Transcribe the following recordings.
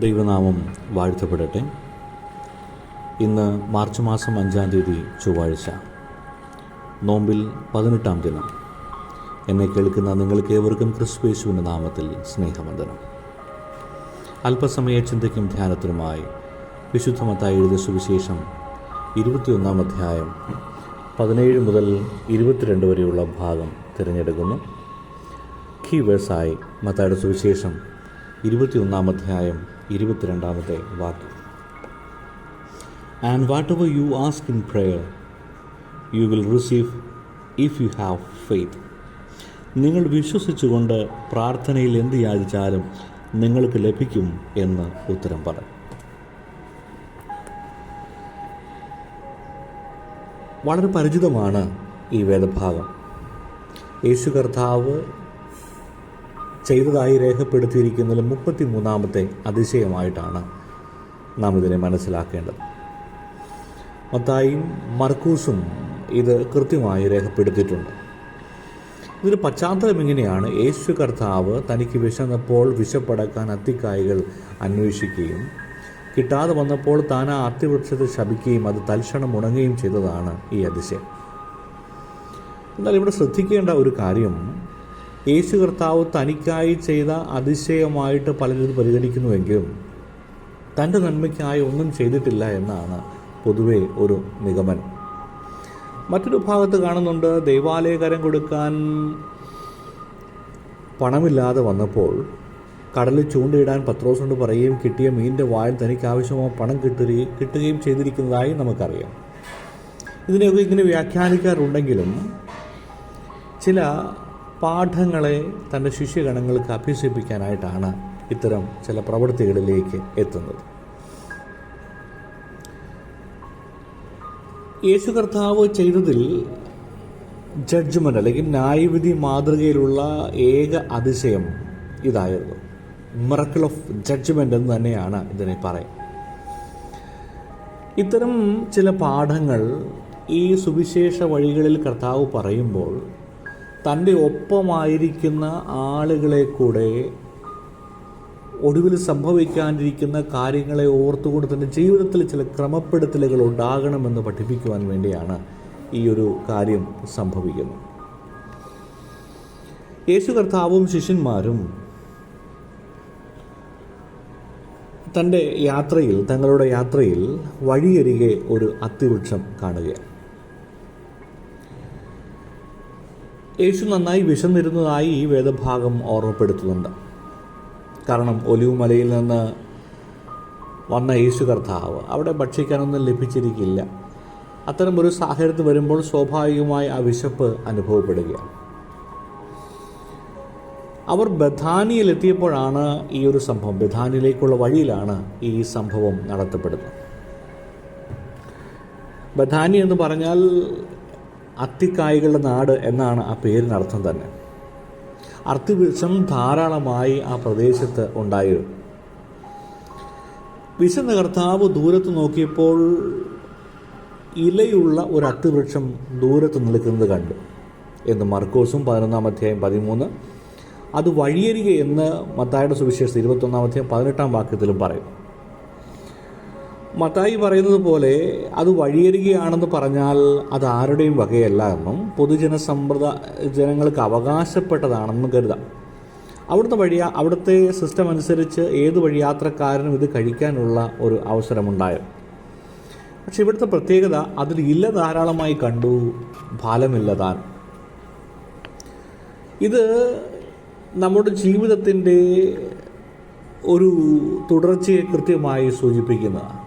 ദൈവനാമം വാഴ്ത്തപ്പെടട്ടെ. ഇന്ന് മാർച്ച് മാസം അഞ്ചാം തീയതി ചൊവ്വാഴ്ച. നോമ്പിൽ പതിനെട്ടാം ദിനം. എന്നെ കേൾക്കുന്ന നിങ്ങൾക്ക് ഏവർക്കും ക്രിസ്തുവേശുവിന്റെ നാമത്തിൽ സ്നേഹവന്ദനം. അല്പസമയ ചിന്തയ്ക്കും ധ്യാനത്തിനുമായി വിശുദ്ധമത്തായി എഴുതിയ സുവിശേഷം ഇരുപത്തിയൊന്നാം അധ്യായം പതിനേഴ് മുതൽ ഇരുപത്തിരണ്ട് വരെയുള്ള ഭാഗം തിരഞ്ഞെടുക്കുന്നു. കീ വേഴ്സായി മത്തായുടെ സുവിശേഷം ഇരുപത്തിയൊന്നാം അധ്യായം ഇരുപത്തിരണ്ടാമത്തെ വാക്യം and what ever you ask in prayer you will receive if you have faith നിങ്ങൾ വിശ്വസിച്ചുകൊണ്ട് പ്രാർത്ഥനയിൽ എന്ത് യാചിച്ചാലും നിങ്ങൾക്ക് ലഭിക്കും എന്ന് ഉത്തരം പറ. വളരെ പരിചിതമാണ് ഈ വേദഭാഗം. യേശു കർത്താവ് ചെയ്തതായി രേഖപ്പെടുത്തിയിരിക്കുന്നതിൽ മുപ്പത്തി മൂന്നാമത്തെ അതിശയമായിട്ടാണ് നാം ഇതിനെ മനസ്സിലാക്കേണ്ടത്. മത്തായും മർക്കൂസും ഇത് കൃത്യമായി രേഖപ്പെടുത്തിയിട്ടുണ്ട്. ഇതിന് പശ്ചാത്തലം ഇങ്ങനെയാണ്. യേശു കർത്താവ് തനിക്ക് വിശന്നപ്പോൾ വിശപ്പടക്കാൻ അത്തിക്കായകൾ അന്വേഷിക്കുകയും കിട്ടാതെ വന്നപ്പോൾ താൻ ആ അത്തിവൃക്ഷത്തെ ശപിക്കുകയും അത് തൽക്ഷണം ഉണങ്ങുകയും ചെയ്തതാണ് ഈ അതിശയം. എന്നാൽ ഇവിടെ ശ്രദ്ധിക്കേണ്ട ഒരു കാര്യം യേശു കർത്താവ് തനിക്കായി ചെയ്ത അതിശയമായിട്ട് പലരും പരിഗണിക്കുന്നുവെങ്കിലും തന്റെ നന്മയ്ക്കായി ഒന്നും ചെയ്തിട്ടില്ല എന്നാണ് പൊതുവെ ഒരു നിഗമനം. മറ്റൊരു ഭാഗത്ത് കാണുന്നുണ്ട് ദൈവാലയകരം കൊടുക്കാൻ പണമില്ലാതെ വന്നപ്പോൾ കടലിൽ ചൂണ്ടയിടാൻ പത്രോസുകൊണ്ട് പറയുകയും കിട്ടിയ മീനിന്റെ വായിൽ തനിക്ക് ആവശ്യമായ പണം കിട്ടുകയും കിട്ടുകയും ചെയ്തിരിക്കുന്നതായി നമുക്കറിയാം. ഇതിനെയൊക്കെ ഇങ്ങനെ വ്യാഖ്യാനിക്കാറുണ്ടെങ്കിലും ചില പാഠങ്ങളെ തന്റെ ശിഷ്യഗണങ്ങൾക്ക് അഭ്യസിപ്പിക്കാനായിട്ടാണ് ഇത്തരം ചില പ്രവൃത്തികളിലേക്ക് എത്തുന്നത്. യേശു കർത്താവ് ചെയ്തതിൽ ജഡ്ജ്മെന്റ് അല്ലെങ്കിൽ ന്യായവിധി മാതൃകയിലുള്ള ഏക അതിശയം ഇതായിരുന്നു. മിറക്കിൾ ഓഫ് ജഡ്ജ്മെന്റ് എന്ന് തന്നെയാണ് ഇതിനെ പറയും ഇത്തരം ചില പാഠങ്ങൾ ഈ സുവിശേഷ വഴികളിൽ കർത്താവ് പറയുമ്പോൾ തന്റെ ഒപ്പമായിരിക്കുന്ന ആളുകളെ കൂടെ ഒടുവിൽ സംഭവിക്കാനിരിക്കുന്ന കാര്യങ്ങളെ ഓർത്തുകൊണ്ട് തന്നെ ജീവിതത്തിൽ ചില ക്രമപ്പെടുത്തലുകൾ ഉണ്ടാകണമെന്ന് പഠിപ്പിക്കുവാൻ വേണ്ടിയാണ് ഈ ഒരു കാര്യം സംഭവിക്കുന്നത്. യേശു കർത്താവും ശിഷ്യന്മാരും തന്റെ യാത്രയിൽ തങ്ങളുടെ യാത്രയിൽ വഴിയരികെ ഒരു അത്തിവൃക്ഷം കാണുകയാണ്. യേശു നന്നായി വിശന്നിരുന്നതായി ഈ വേദഭാഗം ഓർമ്മപ്പെടുത്തുന്നുണ്ട്. കാരണം ഒലിവുമലയിൽ നിന്ന് വന്ന യേശു കർത്താവ് അവിടെ ഭക്ഷിക്കാനൊന്നും ലഭിച്ചിരിക്കില്ല. അത്തരം ഒരു സാഹചര്യത്തിൽ വരുമ്പോൾ സ്വാഭാവികമായി ആ വിശപ്പ് അനുഭവപ്പെടുകയാണ്. അവർ ബഥാനിയിലെത്തിയപ്പോഴാണ് ഈ ഒരു സംഭവം. ബഥാനിയിലേക്കുള്ള വഴിയിലാണ് ഈ സംഭവം നടത്തപ്പെടുന്നത്. ബഥാനി എന്ന് പറഞ്ഞാൽ അത്തിക്കായ്കളുടെ നാട് എന്നാണ് ആ പേരിനർത്ഥം തന്നെ. അർത്തിവൃക്ഷം ധാരാളമായി ആ പ്രദേശത്ത് ഉണ്ടായിരുന്നു. വിശന്ന കർത്താവ് ദൂരത്ത് നോക്കിയപ്പോൾ ഇലയുള്ള ഒരു അത്തിവൃക്ഷം ദൂരത്ത് നിൽക്കുന്നത് കണ്ടു. എന്ന് മർക്കോസും പതിനൊന്നാം അധ്യായം പതിമൂന്ന് അത് വഴിയരികെ എന്ന് മത്തായുടെ സുവിശേഷം ഇരുപത്തൊന്നാം അധ്യായം പതിനെട്ടാം വാക്യത്തിലും പറയും മത്തായി പറയുന്നത് പോലെ അത് വഴിയരികയാണെന്ന് പറഞ്ഞാൽ അത് ആരുടെയും വകയല്ല എന്നും പൊതുജന സമ്പ്രദ ജനങ്ങൾക്ക് അവകാശപ്പെട്ടതാണെന്നും കരുതാം. അവിടുത്തെ വഴി അവിടുത്തെ സിസ്റ്റം അനുസരിച്ച് ഏത് വഴിയാത്രക്കാരനും ഇത് കഴിക്കാനുള്ള ഒരു അവസരമുണ്ടായോ. പക്ഷെ ഇവിടുത്തെ പ്രത്യേകത അതിൽ ഇല്ല ധാരാളമായി കണ്ടു ഫലമില്ലതാൻ ഇത് നമ്മുടെ ജീവിതത്തിന്റെ ഒരു തുടർച്ചയെ കൃത്യമായി സൂചിപ്പിക്കുന്നതാണ്.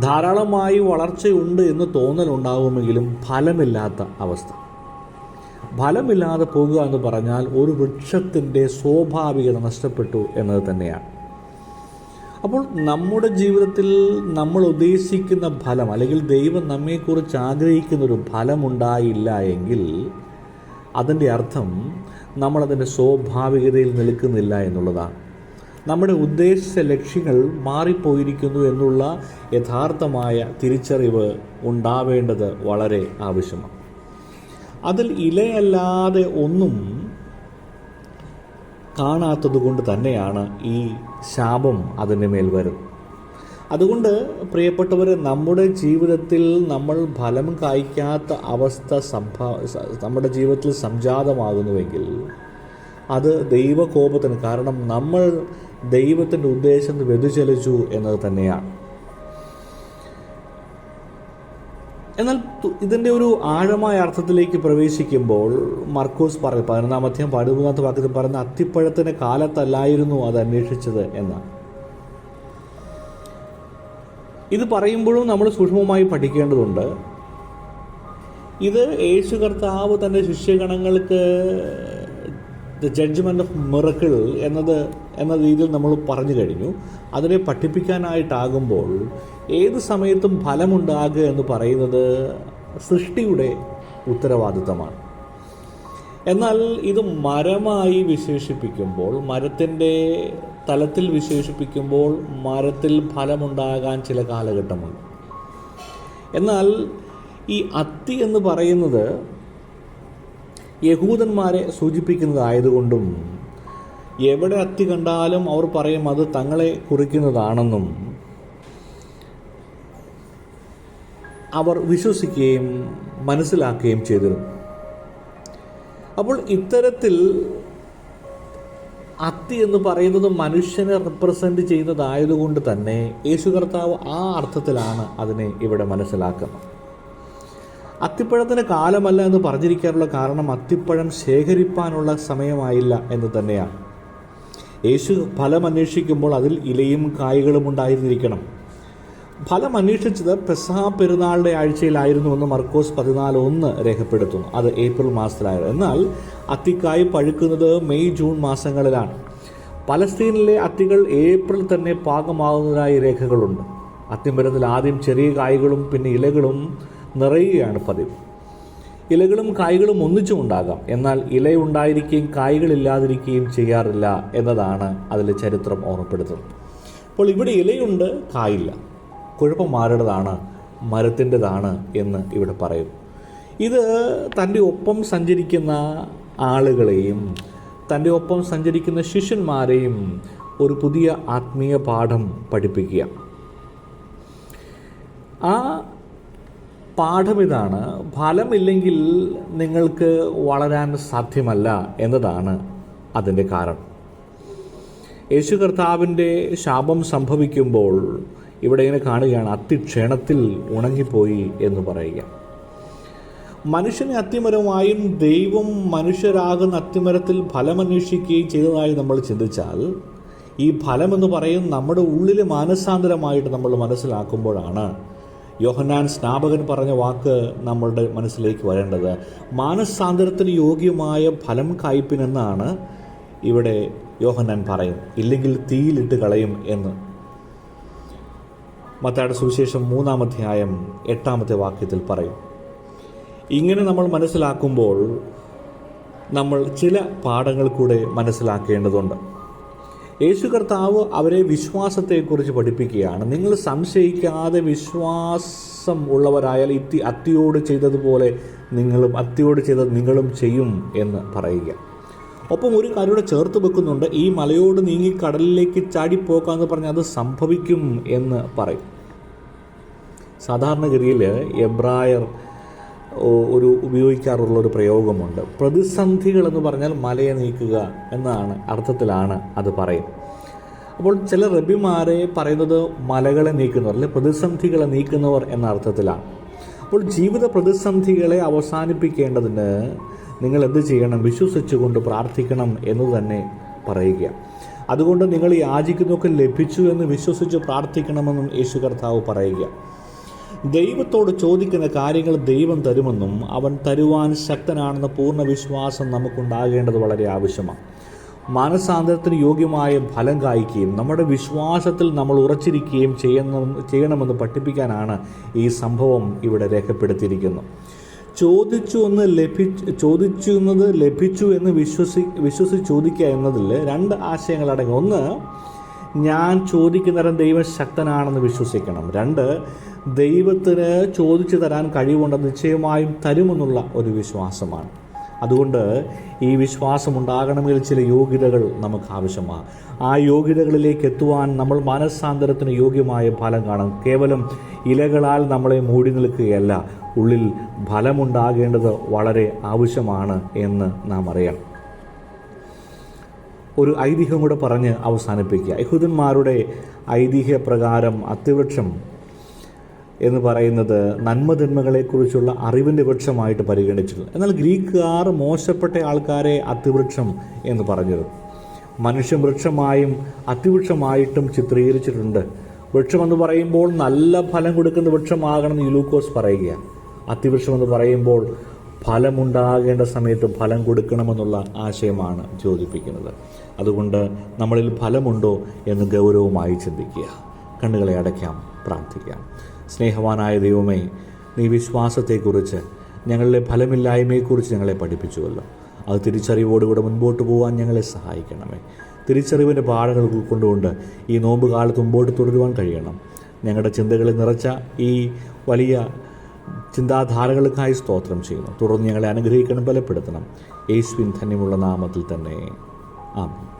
ധാരാളമായി വളർച്ചയുണ്ട് എന്ന് തോന്നലുണ്ടാകുമെങ്കിലും ഫലമില്ലാത്ത അവസ്ഥ. ഫലമില്ലാതെ പോകുക എന്ന് പറഞ്ഞാൽ ഒരു വൃക്ഷത്തിന്റെ സ്വാഭാവികത നഷ്ടപ്പെട്ടു എന്നത് തന്നെയാണ്. അപ്പോൾ നമ്മുടെ ജീവിതത്തിൽ നമ്മൾ ഉദ്ദേശിക്കുന്ന ഫലം അല്ലെങ്കിൽ ദൈവം നമ്മെക്കുറിച്ച് ആഗ്രഹിക്കുന്നൊരു ഫലമുണ്ടായില്ല എങ്കിൽ അതിന്റെ അർത്ഥം നമ്മളതിന്റെ സ്വാഭാവികതയിൽ നിൽക്കുന്നില്ല എന്നുള്ളതാണ്. നമ്മുടെ ഉദ്ദേശിച്ച ലക്ഷ്യങ്ങൾ മാറിപ്പോയിരിക്കുന്നു എന്നുള്ള യഥാർത്ഥമായ തിരിച്ചറിവ് ഉണ്ടാവേണ്ടത് വളരെ ആവശ്യമാണ്. അതിൽ ഇലയല്ലാതെ ഒന്നും കാണാത്തത് കൊണ്ട് തന്നെയാണ് ഈ ശാപം അതിന്റെ മേൽ വരുന്നത്. അതുകൊണ്ട് പ്രിയപ്പെട്ടവർ നമ്മുടെ ജീവിതത്തിൽ നമ്മൾ ഫലം കായ്ക്കാത്ത അവസ്ഥ സംഭാ സ- നമ്മുടെ ജീവിതത്തിൽ സംജാതമാകുന്നുവെങ്കിൽ അത് ദൈവകോപത്തിന് കാരണം നമ്മൾ ദൈവത്തിന്റെ ഉദ്ദേശം വ്യതിചലിച്ചു എന്നത് തന്നെയാണ്. എന്നാൽ ഇതിന്റെ ഒരു ആഴമായ അർത്ഥത്തിലേക്ക് പ്രവേശിക്കുമ്പോൾ മർക്കോസ് പറയും പതിനൊന്നാം അധ്യായം പതിമൂന്നാമത്തെ വാക്യത്തിൽ പറയുന്ന അത്തിപ്പഴത്തിന്റെ കാലത്തല്ലായിരുന്നു അത് അന്വേഷിച്ചത് എന്നാണ് ഇത് പറയുമ്പോഴും നമ്മൾ സൂക്ഷ്മമായി പഠിക്കേണ്ടതുണ്ട്. ഇത് യേശു കർത്താവ് തന്റെ ശിഷ്യഗണങ്ങൾക്ക് ദ ജഡ്ജ്മെന്റ് ഓഫ് മിറക്കിൾ എന്നത് എന്ന രീതിയിൽ നമ്മൾ പറഞ്ഞു കഴിഞ്ഞു. അതിനെ പഠിപ്പിക്കാനായിട്ടാകുമ്പോൾ ഏത് സമയത്തും ഫലമുണ്ടാകുക എന്ന് പറയുന്നത് സൃഷ്ടിയുടെ ഉത്തരവാദിത്തമാണ്. എന്നാൽ ഇത് മരമായി വിശേഷിപ്പിക്കുമ്പോൾ മരത്തിന്റെ തലത്തിൽ വിശേഷിപ്പിക്കുമ്പോൾ മരത്തിൽ ഫലമുണ്ടാകാൻ ചില കാലഘട്ടമുണ്ട്. എന്നാൽ ഈ അത്തി എന്ന് പറയുന്നത് യഹൂദന്മാരെ സൂചിപ്പിക്കുന്നതായതുകൊണ്ടും എവിടെ അത്തി കണ്ടാലും അവർ പറയും അത് തങ്ങളെ കുറിക്കുന്നതാണെന്നും അവർ വിശ്വസിക്കുകയും മനസ്സിലാക്കുകയും ചെയ്തിരുന്നു. അപ്പോൾ ഇത്തരത്തിൽ അത്തി എന്ന് പറയുന്നത് മനുഷ്യനെ റിപ്രസെന്റ് ചെയ്യുന്നതായതുകൊണ്ട് തന്നെ യേശു കർത്താവ് ആ അർത്ഥത്തിലാണ് അതിനെ ഇവിടെ മനസ്സിലാക്കുന്നത്. അത്തിപ്പഴത്തിന് കാലമല്ല എന്ന് പറഞ്ഞിരിക്കാനുള്ള കാരണം അത്തിപ്പഴം ശേഖരിപ്പാനുള്ള സമയമായില്ല എന്ന് തന്നെയാണ്. യേശു ഫലം അന്വേഷിക്കുമ്പോൾ അതിൽ ഇലയും കായ്കളും ഉണ്ടായിരുന്നിരിക്കണം. ഫലം അന്വേഷിച്ചത് പെസഹ പെരുന്നാളുടെ ആഴ്ചയിലായിരുന്നുവെന്ന് മർക്കോസ് പതിനാല് ഒന്ന് രേഖപ്പെടുത്തുന്നു. അത് ഏപ്രിൽ മാസത്തിലായിരുന്നു. എന്നാൽ അത്തിക്കായ് പഴുക്കുന്നത് മെയ് ജൂൺ മാസങ്ങളിലാണ്. പലസ്തീനിലെ അത്തികൾ ഏപ്രിൽ തന്നെ പാകമാകുന്നതായി രേഖകളുണ്ട്. അത്തിമരത്തിൽ ആദ്യം ചെറിയ കായ്കളും പിന്നെ ഇലകളും നിറയുകയാണ് പതിവ്. ഇലകളും കായ്കളും ഒന്നിച്ചും ഉണ്ടാകാം എന്നാൽ ഇലയുണ്ടായിരിക്കുകയും കായ്കളില്ലാതിരിക്കുകയും ചെയ്യാറില്ല എന്നതാണ് അതിലെ ചരിത്രം ഓർമ്മപ്പെടുത്തുന്നത്. അപ്പോൾ ഇവിടെ ഇലയുണ്ട് കായില്ല. കുഴപ്പം ആരുടേതാണ് മരത്തിന്റെതാണ് എന്ന് ഇവിടെ പറയും. ഇത് തന്റെ ഒപ്പം സഞ്ചരിക്കുന്ന ആളുകളെയും തന്റെ ഒപ്പം സഞ്ചരിക്കുന്ന ശിഷ്യന്മാരെയും ഒരു പുതിയ ആത്മീയ പാഠം പഠിപ്പിക്കുക. ആ പാഠം ഇതാണ് ഫലമില്ലെങ്കിൽ നിങ്ങൾക്ക് വളരാൻ സാധ്യമല്ല എന്നതാണ് അതിന്റെ കാരണം. യേശു കർത്താവിന്റെ ശാപം സംഭവിക്കുമ്പോൾ ഇവിടെ ഇങ്ങനെ കാണുകയാണ് അത്തിക്ഷണത്തിൽ ഉണങ്ങിപ്പോയി എന്ന് പറയുക. മനുഷ്യനെ അത്തിമരമായും ദൈവം മനുഷ്യരാകുന്ന അത്തിമരത്തിൽ ഫലമന്വേഷിക്കുകയും ചെയ്തതായി നമ്മൾ ചിന്തിച്ചാൽ ഈ ഫലമെന്ന് പറയും നമ്മുടെ ഉള്ളിലെ മാനസാന്തരമായിട്ട് നമ്മൾ മനസ്സിലാക്കുമ്പോഴാണ്. യോഹന്നാൻ സ്നാപകൻ പറഞ്ഞ വാക്ക് നമ്മളുടെ മനസ്സിലേക്ക് വരേണ്ടത്. മാനസാന്തരത്തിന് യോഗ്യമായ ഫലം കായ്പിനെന്നാണ് ഇവിടെ യോഹനാൻ പറയും. ഇല്ലെങ്കിൽ തീയിലിട്ട് കളയും എന്ന്. മത്തായുടെ സുവിശേഷം മൂന്നാം അധ്യായം എട്ടാമത്തെ വാക്യത്തിൽ പറയും. ഇങ്ങനെ നമ്മൾ മനസ്സിലാക്കുമ്പോൾ നമ്മൾ ചില പാഠങ്ങൾ കൂടെ മനസ്സിലാക്കേണ്ടതുണ്ട്. യേശു കർത്താവ് അവരെ വിശ്വാസത്തെക്കുറിച്ച് പഠിപ്പിക്കുകയാണ്. നിങ്ങൾ സംശയിക്കാതെ വിശ്വാസം ഉള്ളവരായാൽ ഇത്തി അത്തിയോട് ചെയ്തതുപോലെ നിങ്ങളും അത്തിയോട് ചെയ്തത് നിങ്ങളും ചെയ്യും എന്ന് പറയുക. ഒപ്പം ഒരു കാര്യോടെ ചേർത്ത് വെക്കുന്നുണ്ട്. ഈ മലയോട് നീങ്ങി കടലിലേക്ക് ചാടിപ്പോക്കാന്ന് പറഞ്ഞാൽ അത് സംഭവിക്കും എന്ന് പറയും. സാധാരണഗതിയിൽ എബ്രായർ ഒരു ഉപയോഗിക്കാറുള്ള ഒരു പ്രയോഗമുണ്ട്. പ്രതിസന്ധികൾ എന്ന് പറഞ്ഞാൽ മലയെ നീക്കുക എന്നാണ് അർത്ഥത്തിലാണ് അത് പറയും അപ്പോൾ ചില റബിമാരെ പറയുന്നത് മലകളെ നീക്കുന്നവർ അല്ലെങ്കിൽ പ്രതിസന്ധികളെ നീക്കുന്നവർ എന്ന അർത്ഥത്തിലാണ്. അപ്പോൾ ജീവിത പ്രതിസന്ധികളെ അവസാനിപ്പിക്കേണ്ടതിന് നിങ്ങൾ എന്ത് ചെയ്യണം? വിശ്വസിച്ചുകൊണ്ട് പ്രാർത്ഥിക്കണം എന്ന് തന്നെ പറയുക. അതുകൊണ്ട് നിങ്ങൾ യാചിക്കുന്നതൊക്കെ ലഭിച്ചു എന്ന് വിശ്വസിച്ച് പ്രാർത്ഥിക്കണമെന്നും യേശു കർത്താവ് പറയുക. ദൈവത്തോട് ചോദിക്കുന്ന കാര്യങ്ങൾ ദൈവം തരുമെന്നും അവൻ തരുവാൻ ശക്തനാണെന്ന പൂർണ വിശ്വാസം നമുക്കുണ്ടാകേണ്ടത് വളരെ ആവശ്യമാണ്. മാനസാന്തരത്തിന് യോഗ്യമായ ഫലം കായ്ക്കുകയും നമ്മുടെ വിശ്വാസത്തിൽ നമ്മൾ ഉറച്ചിരിക്കുകയും ചെയ്യുന്ന ചെയ്യണമെന്ന് പഠിപ്പിക്കാനാണ് ഈ സംഭവം ഇവിടെ രേഖപ്പെടുത്തിയിരിക്കുന്നത് ചോദിച്ചു എന്ന് ലഭിച്ചു ചോദിച്ചു എന്നത് ലഭിച്ചു എന്ന് വിശ്വസി വിശ്വസിച്ച് ചോദിക്കുക എന്നതിൽ രണ്ട് ആശയങ്ങളടങ്ങും. ഒന്ന് ഞാൻ ചോദിക്കുന്നതരം ദൈവം ശക്തനാണെന്ന് വിശ്വസിക്കണം. രണ്ട് ദൈവത്തിന് ചോദിച്ചു തരാൻ കഴിവുണ്ടെന്ന് നിശ്ചയമായും തരുമെന്നുള്ള ഒരു വിശ്വാസമാണ്. അതുകൊണ്ട് ഈ വിശ്വാസം ഉണ്ടാകണമെങ്കിൽ ചില യോഗ്യതകൾ നമുക്ക് ആവശ്യമാണ്. ആ യോഗ്യതകളിലേക്ക് എത്തുവാൻ നമ്മൾ മനസ്സാന്തരത്തിന് യോഗ്യമായ ഫലം കാണും. കേവലം ഇലകളാൽ നമ്മളെ മൂടി നിൽക്കുകയല്ല ഉള്ളിൽ ഫലമുണ്ടാകേണ്ടത് വളരെ ആവശ്യമാണ് എന്ന് നാം അറിയണം. ഒരു ഐതിഹ്യം കൂടെ പറഞ്ഞ് അവസാനിപ്പിക്കുക. യഹൂദന്മാരുടെ ഐതിഹ്യപ്രകാരം അത്തിവൃക്ഷം എന്ന് പറയുന്നത് നന്മതിന്മകളെക്കുറിച്ചുള്ള അറിവിന്റെ വൃക്ഷമായിട്ട് പരിഗണിച്ചിട്ടുണ്ട്. എന്നാൽ ഗ്രീക്കുകാർ മോശപ്പെട്ട ആൾക്കാരെ അത്തിവൃക്ഷം എന്ന് പറഞ്ഞിരുന്നു മനുഷ്യ വൃക്ഷമായും അത്തിവൃക്ഷമായിട്ടും ചിത്രീകരിച്ചിട്ടുണ്ട്. വൃക്ഷമെന്ന് പറയുമ്പോൾ നല്ല ഫലം കൊടുക്കുന്ന വൃക്ഷമാകണമെന്ന് യുലൂക്കോസ് പറയുക അത്തിവൃക്ഷം എന്ന് പറയുമ്പോൾ ഫലമുണ്ടാകേണ്ട സമയത്ത് ഫലം കൊടുക്കണമെന്നുള്ള ആശയമാണ് ചോദിപ്പിക്കുന്നത്. അതുകൊണ്ട് നമ്മളിൽ ഫലമുണ്ടോ എന്ന് ഗൗരവമായി ചിന്തിക്കുക. കണ്ണുകളെ അടയ്ക്കാം പ്രാർത്ഥിക്കാം. സ്നേഹവാനായ ദൈവമേ നീ വിശ്വാസത്തെക്കുറിച്ച് ഞങ്ങളിലെ ഫലമില്ലായ്മയെക്കുറിച്ച് ഞങ്ങളെ പഠിപ്പിച്ചുവല്ലോ. അത് തിരിച്ചറിവോടുകൂടെ മുൻപോട്ട് പോകാൻ ഞങ്ങളെ സഹായിക്കണമേ. തിരിച്ചറിവിന്റെ പാഠങ്ങൾ ഉൾക്കൊണ്ടുകൊണ്ട് ഈ നോമ്പ് കാലത്ത് മുമ്പോട്ട് തുടരുവാൻ കഴിയണം. ഞങ്ങളുടെ ചിന്തകളിൽ നിറച്ച ഈ വലിയ ചിന്താധാരകൾക്കായി സ്തോത്രം ചെയ്യുന്നു. തുടർന്ന് ഞങ്ങളെ അനുഗ്രഹിക്കണം ബലപ്പെടുത്തണം. യേശുവിൻ ധന്യമുള്ള നാമത്തിൽ തന്നെ. ആമേൻ.